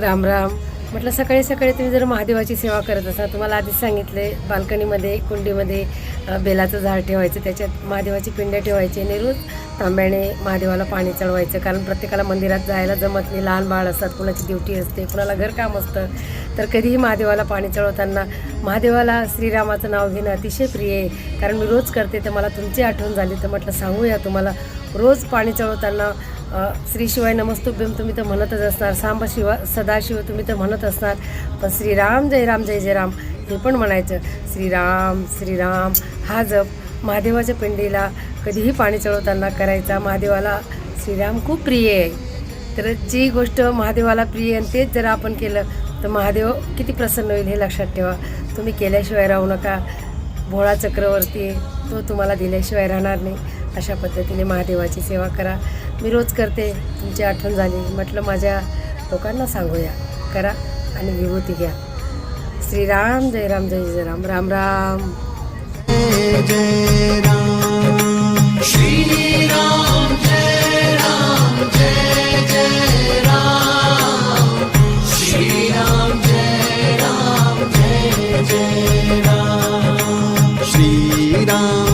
राम राम. म्हटलं सकाळी सकाळी तुम्ही जर महादेवाची सेवा करत असाल तुम्हाला आधीच सांगितले बाल्कनीमध्ये कुंडीमध्ये बेलाचं झाड ठेवायचं त्याच्यात महादेवाची पिंड ठेवायची आणि रोज तांब्याने महादेवाला पाणी चढवायचं. कारण प्रत्येकाला मंदिरात जायला जमत नाही. लहान बाळ असतात कुणाची ड्युटी असते कुणाला घरकाम असतं. तर कधीही महादेवाला पाणी चढवताना महादेवाला श्रीरामाचं नाव घेणं अतिशय प्रिय आहे. कारण मी रोज करते तर मला तुमची आठवण झाली तर म्हटलं सांगूया तुम्हाला. रोज पाणी चढवताना श्री शिवाय नमस्तुभ्यम तुम्ही तर म्हणतच असणार. सांब शिवा सदाशिव तुम्ही तर म्हणत असणार. पण श्रीराम जय राम जय जय राम हे पण म्हणायचं. श्रीराम श्रीराम हा जप महादेवाच्या पिंडीला कधीही पाणी चढवताना करायचा. महादेवाला श्रीराम खूप प्रिय आहे. तर जी गोष्ट महादेवाला प्रिय आहे आणि तेच जर आपण केलं तर महादेव किती प्रसन्न होईल हे लक्षात ठेवा. तुम्ही केल्याशिवाय राहू नका. भोळा चक्रवर्ती तो तुम्हाला दिल्याशिवाय राहणार नाही. अशा पद्धतीने महादेवाची सेवा करा. मी रोज करते. तुमची आठवण झाली. म्हटलं माझ्या लोकांना सांगूया. करा आणि विभूती घ्या. श्रीराम जय राम जय जय राम राम. राम जय राम जय राम जय जय राम श्रीराम जय राम जय जय राम श्रीराम